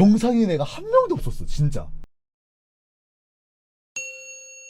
정상인 애가 한 명도 없었어 진짜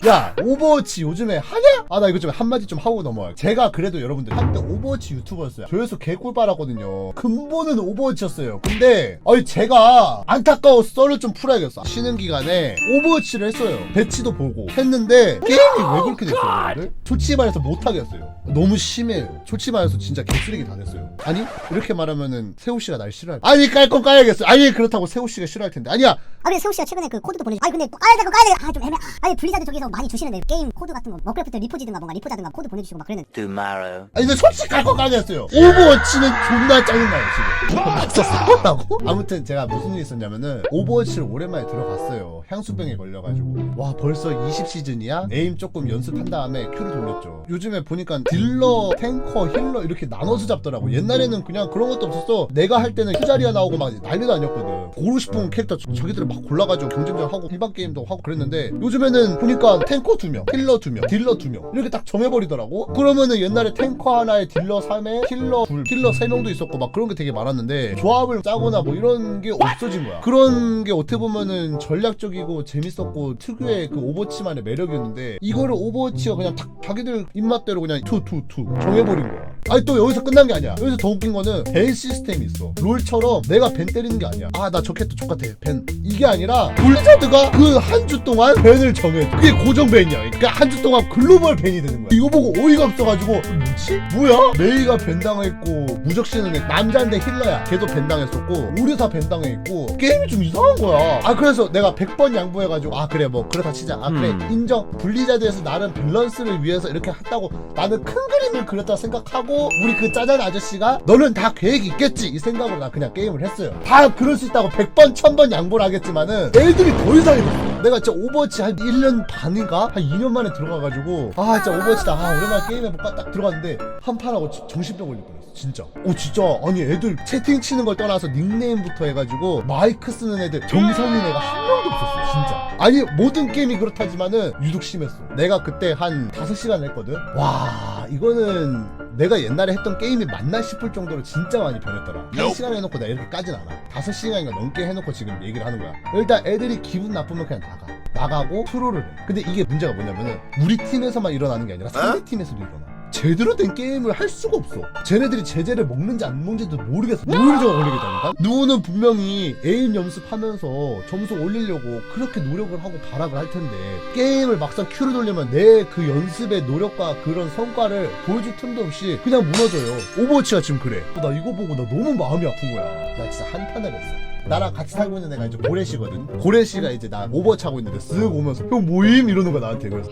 야 오버워치 요즘에 하냐? 아 나 이거 좀 한마디 좀 하고 넘어갈 제가 그래도 여러분들 한때 오버워치 유튜버였어요. 조회수 개꿀빨았거든요. 근본은 오버워치였어요. 근데 아니 제가 안타까워 썰을 좀 풀어야겠어. 쉬는 기간에 오버워치를 했어요. 배치도 보고 했는데 게임이 왜 그렇게 됐어요 여러분들? 솔직히 말해서 못하겠어요. 너무 심해요. 솔직히 말해서 진짜 개쓰레기 다 됐어요. 아니 이렇게 말하면은 세호씨가 날 싫어할 아니 깔 건 까야겠어 아니 그렇다고 세호씨가 싫어할 텐데. 아니야. 아 근데 세호 씨가 최근에 그 코드도 보내주. 아니 근데 또 까야 되고 까야 되고 아좀 애매. 아니 블리자드 쪽에서 많이 주시는데 게임 코드 같은 거 머크래프트 리포지든가 뭔가 리포자든가 코드 보내주시고 막 그랬는데. tomorrow. 아니 근데 솔직히 깔거 까겠어요. 오버워치는 존나 짜증나요 지금. 맞서 싸웠다고? 아무튼 제가 무슨 일이 있었냐면은 오버워치를 오랜만에 들어갔어요. 향수병에 걸려가지고. 와 벌써 20시즌이야? 에임 조금 연습한 다음에 큐를 돌렸죠. 요즘에 보니까 딜러, 탱커, 힐러 이렇게 나눠서 잡더라고. 옛날에는 그냥 그런 것도 없었어. 내가 할 때는 휴자리아 나오고 막 난리도 아니었거든 고르고 싶은 캐릭터 저- 자기들을 막 골라가지고 경쟁전 하고 일반 게임도 하고 그랬는데 요즘에는 보니까 탱커 2명, 힐러 2명, 딜러 2명 이렇게 딱 정해버리더라고. 그러면은 옛날에 탱커 하나에 딜러 3에 힐러 둘, 힐러 3명도 있었고 막 그런 게 되게 많았는데 조합을 짜거나 뭐 이런 게 없어진 거야. 그런 게 어떻게 보면은 전략적이고 재밌었고 특유의 그 오버워치만의 매력이었는데 이거를 오버워치가 그냥 탁 자기들 입맛대로 그냥 투투투 정해버린 거야 아니 또 여기서 끝난 게 아니야. 여기서 더 웃긴 거는 벤 시스템이 있어. 롤처럼 내가 벤 때리는 게 아니야. 아 나저 캐릭터 똑같아 벤. 이게 아니라 블리자드가 그 한 주 동안 벤을 정해. 그게 고정 벤이야. 그러니까 한 주 동안 글로벌 벤이 되는 거야. 이거 보고 어이가 없어가지고 뭐지? 뭐야? 메이가 벤 당했고 무적신은 남자인데 힐러야. 걔도 벤 당했었고 우리 다벤 당했고 게임이 좀 이상한 거야. 아 그래서 내가 100번 양보해가지고 아 그래 뭐 그렇다 치자. 아 그래 음. 인정. 블리자드에서 나름 밸런스를 위해서 이렇게 했다고 나는 큰 그림을 그렸다 생각하고 우리 그 짜잔 아저씨가 너는 다 계획이 있겠지? 이 생각으로 나 그냥 게임을 했어요. 다 그럴 수 있다고 100번 1000번 양보를 하겠지만 애들이 더 이상해졌어. 내가 진짜 오버워치 한 1년 반인가? 한 2년 만에 들어가가지고 아 진짜 오버워치다. 아 오랜만에 게임해볼까? 딱 들어갔는데 한 판하고 지- 정신병 걸릴 뻔했어 진짜. 오 진짜. 아니 애들 채팅 치는 걸 떠나서 닉네임부터 해가지고 마이크 쓰는 애들 정상인 애가 한 명도 없었어 진짜. 아니 모든 게임이 그렇다지만은 유독 심했어. 내가 그때 한 5시간 했거든. 와 이거는 내가 옛날에 했던 게임이 맞나 싶을 정도로 진짜 많이 변했더라. 1시간 해놓고 나 이렇게 까진 않아. 5시간인가 넘게 해놓고 지금 얘기를 하는 거야. 일단 애들이 기분 나쁘면 그냥 나가. 나가고 트롤을 해. 근데 이게 문제가 뭐냐면은 우리 팀에서만 일어나는 게 아니라 상대 팀에서도 일어나 제대로 된 게임을 할 수가 없어. 쟤네들이 제재를 먹는지 안 먹는지도 모르겠어. 노른자가 걸리겠다니까? 누구는 분명히 에임 연습하면서 점수 올리려고 그렇게 노력을 하고 발악을 할 텐데 게임을 막상 큐를 돌리면 내 그 연습의 노력과 그런 성과를 보여줄 틈도 없이 그냥 무너져요. 오버워치가 지금 그래. 나 이거 보고 나 너무 마음이 아픈 거야. 나 진짜 한탄을 했어. 나랑 같이 살고 있는 애가 이제 고래씨거든. 고래씨가 이제 나 오버워치 하고 있는데 쓱 오면서 형 모임 이러는 거야 나한테. 그래서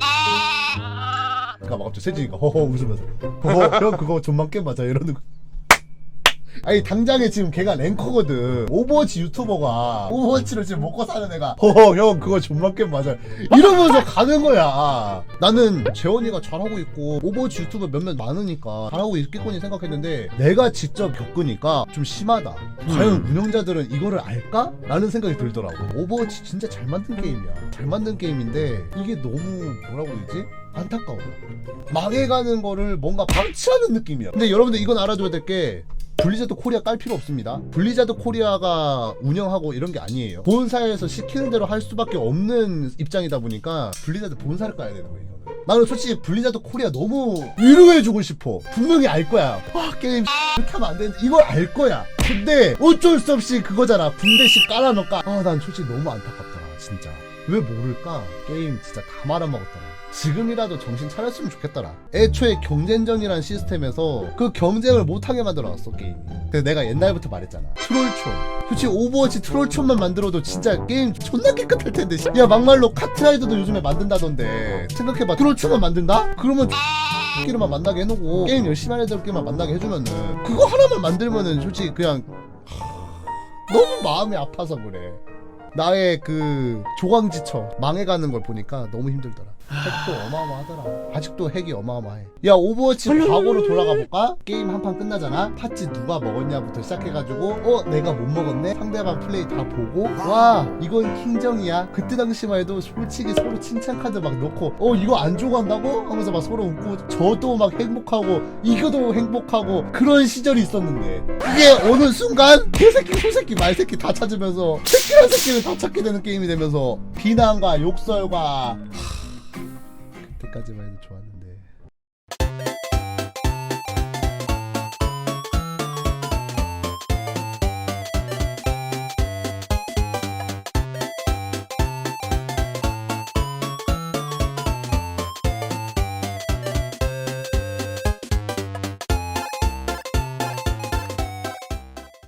그니까 막 갑자기 세진이가 허허 웃으면서. 허허 형 그거 존만 게임 맞아? 이러는 거 아니 당장에 지금 걔가 랭커거든. 오버워치 유튜버가 오버워치를 지금 먹고 사는 애가 허허 형 그거 게임 맞아 이러면서 가는 거야. 나는 재원이가 잘하고 있고 오버워치 유튜버 몇몇 많으니까 잘하고 있겠거니 생각했는데 내가 직접 겪으니까 좀 심하다. 과연 운영자들은 이거를 알까? 라는 생각이 들더라고. 오버워치 진짜 잘 만든 게임이야. 잘 만든 게임인데 이게 너무 뭐라고 되지? 안타까워. 망해가는 거를 뭔가 방치하는 느낌이야. 근데 여러분들 이건 알아줘야 될 게 블리자드 코리아 깔 필요 없습니다. 블리자드 코리아가 운영하고 이런 게 아니에요. 본사에서 시키는 대로 할 수밖에 없는 입장이다 보니까 블리자드 본사를 까야 되는 거예요. 나는 솔직히 블리자드 코리아 너무 위로해주고 싶어. 분명히 알 거야. 와 게임 이렇게 하면 안 되는데 이걸 알 거야. 근데 어쩔 수 없이 그거잖아. 군대씩 깔아놓을까. 아 난 솔직히 너무 안타깝더라. 진짜. 왜 모를까? 게임 진짜 다 말아먹었더라. 지금이라도 정신 차렸으면 좋겠더라. 애초에 경쟁전이란 시스템에서 그 경쟁을 못하게 만들어놨어 게임이. 근데 내가 옛날부터 말했잖아. 트롤촌. 솔직히 오버워치 트롤촌만 만들어도 진짜 게임 존나 깨끗할 텐데. 야 막말로 카트라이더도 요즘에 만든다던데. 생각해봐. 트롤촌만 만든다? 그러면 끼리만 만나게 해놓고 게임 열심히 하는 애들끼리만 만나게 해주면은 그거 하나만 만들면은 솔직히 그냥 하, 너무 마음이 아파서 그래. 나의 그 조광지처 망해가는 걸 보니까 너무 힘들더라. 핵도 어마어마하더라. 아직도 핵이 어마어마해. 야 오버워치 과거로 돌아가 볼까? 게임 한 판 끝나잖아. 팥찌 누가 먹었냐부터 시작해가지고 어 내가 못 먹었네. 상대방 플레이 다 보고 와 이건 킹정이야. 그때 당시만 해도 솔직히 서로 칭찬 카드 막 넣고 어 이거 안 주고 한다고 하면서 막 서로 웃고 저도 막 행복하고 이거도 행복하고 그런 시절이 있었는데 그게 어느 순간 개새끼 소새끼 말새끼 다 찾으면서 새끼란 새끼를 다 찾게 되는 게임이 되면서 비난과 욕설과 그 때까지만 해도 좋았는데